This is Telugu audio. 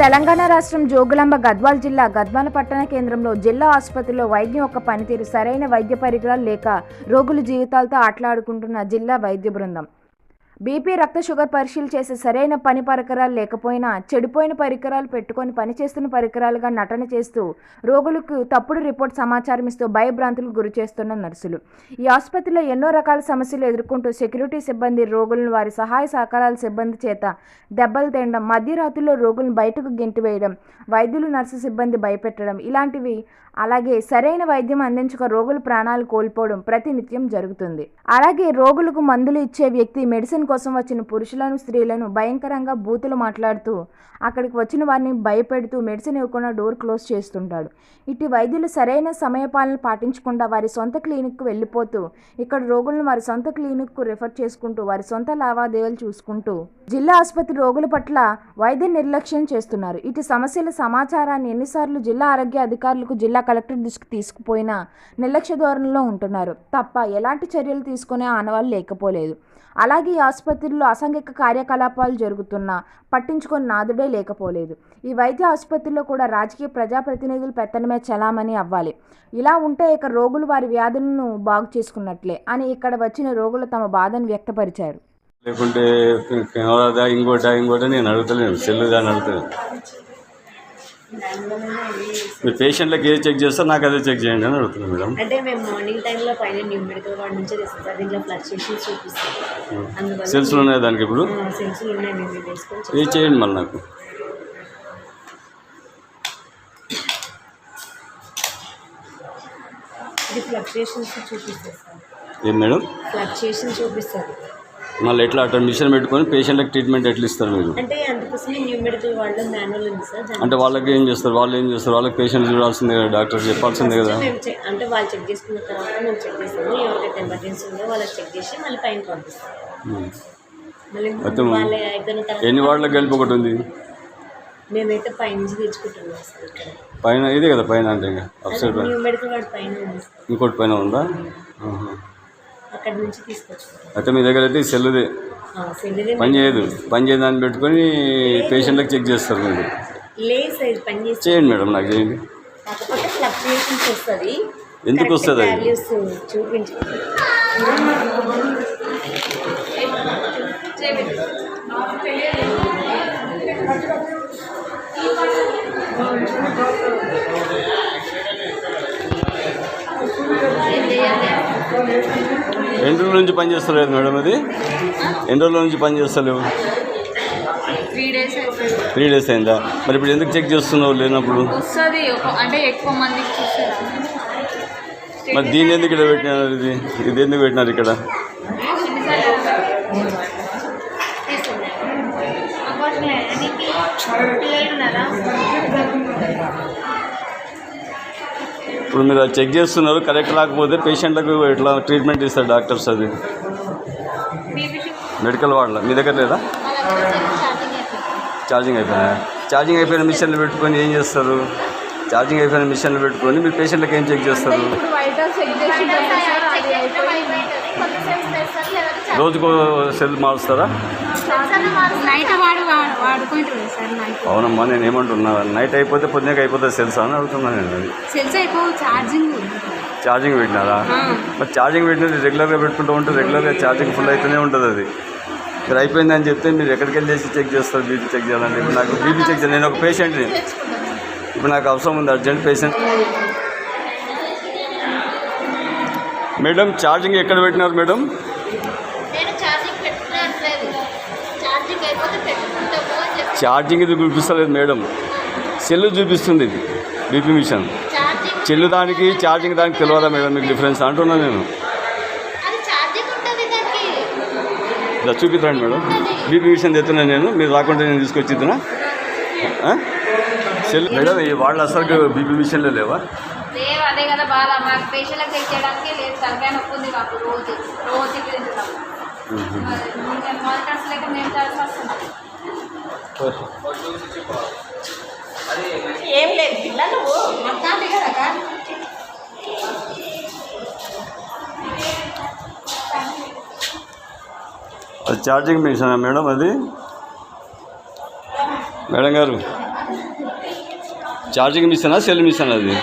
తెలంగాణ రాష్ట్రం జోగులాంబ గద్వాల్ జిల్లా గద్వాల పట్టణ కేంద్రంలో జిల్లా ఆసుపత్రిలో వైద్యం యొక్క పనితీరు సరైన వైద్య పరికరాలు లేక రోగుల జీవితాలతో ఆటలాడుకుంటున్న జిల్లా వైద్య బృందం. బీపీ రక్త షుగర్ పరీక్షలు చేసే సరైన పని పరికరాలు లేకపోయినా చెడిపోయిన పరికరాలు పెట్టుకొని పనిచేస్తున్న పరికరాలుగా నటన చేస్తూ రోగులకు తప్పుడు రిపోర్ట్ సమాచారం ఇస్తూ భయభ్రాంతులకు గురి చేస్తున్న నర్సులు. ఈ ఆసుపత్రిలో ఎన్నో రకాల సమస్యలు ఎదుర్కొంటూ సెక్యూరిటీ సిబ్బంది రోగులను వారి సహాయ సహకారాల సిబ్బంది చేత దెబ్బలు తినడం మధ్యరాత్రిలో రోగులను బయటకు గెంటివేయడం వైద్యులు నర్సు సిబ్బంది భయపెట్టడం ఇలాంటివి అలాగే సరైన వైద్యం అందించక రోగుల ప్రాణాలు కోల్పోవడం ప్రతినిత్యం జరుగుతుంది. అలాగే రోగులకు మందులు ఇచ్చే వ్యక్తి మెడిసిన్ కోసం వచ్చిన పురుషులను స్త్రీలను భయంకరంగా బూతులు మాట్లాడుతూ అక్కడికి వచ్చిన వారిని భయపెడుతూ మెడిసిన్ ఇవ్వకుండా డోర్ క్లోజ్ చేస్తుంటాడు. ఇటు వైద్యులు సరైన సమయపాలన పాటించకుండా వారి సొంత క్లినిక్కు వెళ్ళిపోతూ ఇక్కడ రోగులను వారి సొంత క్లినిక్కు రిఫర్ చేసుకుంటూ వారి సొంత లావాదేవీలు చూసుకుంటూ జిల్లా ఆసుపత్రి రోగుల పట్ల వైద్య నిర్లక్ష్యం చేస్తున్నారు. ఇటు సమస్యల సమాచారాన్ని ఎన్నిసార్లు జిల్లా ఆరోగ్య అధికారులకు జిల్లా కలెక్టర్ దృష్టికి తీసుకుపోయినా నిర్లక్ష్య ధోరణిలో ఉంటున్నారు. తప్ప ఎలాంటి చర్యలు తీసుకునే ఆనవాళ్ళు లేకపోలేదు. అలాగే ఈ ఆసుపత్రిలో అసాంఘిక కార్యకలాపాలు జరుగుతున్నా పట్టించుకొని నాదుడే లేకపోలేదు. ఈ వైద్య ఆసుపత్రిలో కూడా రాజకీయ ప్రజాప్రతినిధులు పెత్తనమే చలామణి అవ్వాలి. ఇలా ఉంటే ఇక రోగులు వారి వ్యాధులను బాగు చేసుకున్నట్లే అని ఇక్కడ వచ్చిన రోగులు తమ బాధను వ్యక్తపరిచారు. లేకుంటే ఇంకోటా ఇంకోటా నేను అడుగుతలేను. సెల్లుదా అడుగుతాను మీరు పేషెంట్లకి ఏది చెక్ చేస్తారో నాకు అదే చెక్ చేయండి అని అడుగుతున్నాను మేడం. అంటే మేము మార్నింగ్ టైంలో పైన న్యూ మెడికల్ వార్డ్ నుంచి తెస్తాం సార్ దీంట్లో ఫ్లక్చుయేషన్స్ చూపిస్తాం. సెల్స్లు ఉన్నాయి దానికి ఇప్పుడు? సెన్సులు ఉన్నాయి. మేము వేసుకొని ఏది చేయండి మళ్ళీ నాకు. ఇది ఫ్లక్చుయేషన్స్ చూపిస్తుంది సార్ ఏం మేడం? ఫ్లక్చుయేషన్ చూపిస్తుంది మళ్ళీ ఎట్లా అట్లా మిషన్ పెట్టుకొని పేషెంట్లకు ట్రీట్మెంట్ ఎట్లా ఇస్తారు మీరు? అంటే అందుకోసమే న్యూ మెడికల్ వార్డ్లో మాన్యువల్ ఉంది సార్. దాని అంటే వాళ్ళకి ఏం చేస్తారు? వాళ్ళు ఏం చేస్తారు? వాళ్ళకి పేషెంట్ చూడాల్సిందే కదా డాక్టర్ చెప్పాల్సిందే కదా? మేము చెక్ అంటే వాళ్ళు చెక్ చేసుకున్న తర్వాత మేము చెక్ చేస్తాము. ఎవరికైతే ఎమర్జెన్సీ ఉందో వాళ్ళకి చెక్ చేసి మళ్ళీ పైన పంపిస్తాం. ఉం. మళ్ళీ అయితే వాళ్ళ అయిపోయిన తర్వాత ఎన్ని వార్డులకు కలిపి ఒకటి ఉంది? మేమైతే పైనుంచి తెచ్చుకుంటున్నాం సార్ ఇక్కడ. పైన ఇదే కదా పైన అంటే ఇంకా అప్ సైడ్ పైన. న్యూ మెడికల్ వార్డ్ పైన ఉంది సార్. ఇంకోటి పైన ఉందా? ఆహా. అక్కడ నుంచి తీసుకొచ్చుకుంటాం. అయితే మీ దగ్గర అయితే సెల్లుదే. పని చేయదు. పని చేయదు దాన్ని పెట్టుకొని పేషెంట్లకు చెక్ చేస్తారు మీరు. లేదు సార్ ఇది పని చేసి చేయండి మేడం నాకు చేయండి. కాకపోతే ఫ్లక్చుయేషన్స్ వస్తుంది. ఎందుకు వస్తుంది అది? ఎన్ని రోజుల నుంచి పని చేస్తలేదు మేడం అది ఎన్ని రోజుల నుంచి పని చేస్తలేవు? త్రీ డేస్ అయిందా? మరి ఇప్పుడు ఎందుకు చెక్ చేస్తున్నావు లేనప్పుడు? అంటే ఎక్కువ మందికి మరి దీన్ని ఎందుకు ఇక్కడ పెట్టినారు ఇది? ఇది ఎందుకు పెట్టినారు ఇక్కడ? ఇప్పుడు మీరు చెక్ చేస్తున్నారు కరెక్ట్ రాకపోతే పేషెంట్లకు ఇట్లా ట్రీట్మెంట్ ఇస్తారు డాక్టర్స్ అది? మెడికల్ వార్డులో మీ దగ్గర లేదా? ఛార్జింగ్ అయిపోయినా ఛార్జింగ్ అయిపోయిన మిషన్లు పెట్టుకొని ఏం చేస్తారు? ఛార్జింగ్ అయిపోయిన మిషన్లు పెట్టుకొని మీరు పేషెంట్లకు ఏం చెక్ చేస్తారు? చేసి రోజుకో సెల్ మారుస్తారా? నైట్ వాడు వా- వాడుకుంటారు సార్ నైట్. అవునమ్మా నేను ఏమంటున్నా నైట్ అయిపోతే పొద్దునకి అయిపోతే సెల్స్ అని అడుగుతున్నాను నేను. అది సెల్స్ ఛార్జింగ్. ఛార్జింగ్ పెట్టినారా? మరి ఛార్జింగ్ పెట్టినది రెగ్యులర్గా పెట్టుకుంటూ ఉంటే రెగ్యులర్గా ఛార్జింగ్ ఫుల్ అయితేనే ఉంటుంది అది. మీరు అయిపోయింది అని చెప్తే మీరు ఎక్కడికి వెళ్ళేసి చెక్ చేస్తారు బీపీ చెక్ చేయాలంటే. ఇప్పుడు నాకు బీపీ చెక్ చేయాలి. నేను ఒక పేషెంట్ని ఇప్పుడు నాకు అవసరం ఉంది అర్జెంట్ పేషెంట్ మేడం ఛార్జింగ్ ఎక్కడ పెట్టినారు మేడం? నేను ఛార్జింగ్ ఇది చూపిస్తలేదు మేడం. సెల్ చూపిస్తుంది ఇది బీపీ మిషన్. చెల్లు దానికి ఛార్జింగ్ దానికి తెలియదా మేడం మీకు డిఫరెన్స్ అంటున్నాను నేను. అది ఛార్జింగ్ ఉంటుంది దానికి. ఇలా చూపిద్దండి మేడం. బీపీ మిషన్ తెస్తున్నాను నేను మీరు రాకుండా నేను తీసుకొచ్చి ఇద్దునా సెల్ మేడం ఈ వాళ్ళు అసలు బీపీ మిషన్లో లేవా? కదా బాధ మాకు పేషెంట్లకు చెక్ చేయడానికి లేదు తలకాయ నొప్పి ఉంది మాకు రోజు రోజు తింటున్నాం. మానిటర్స్ లేక మేము చాలా వస్తున్నాం ఏం లేదు పిల్లలు మొత్తాన్ని కదా అది ఛార్జింగ్ మిషన్ మేడం అది? మేడం గారు ఛార్జింగ్ మిషన్ సెల్ మిషన్ అది?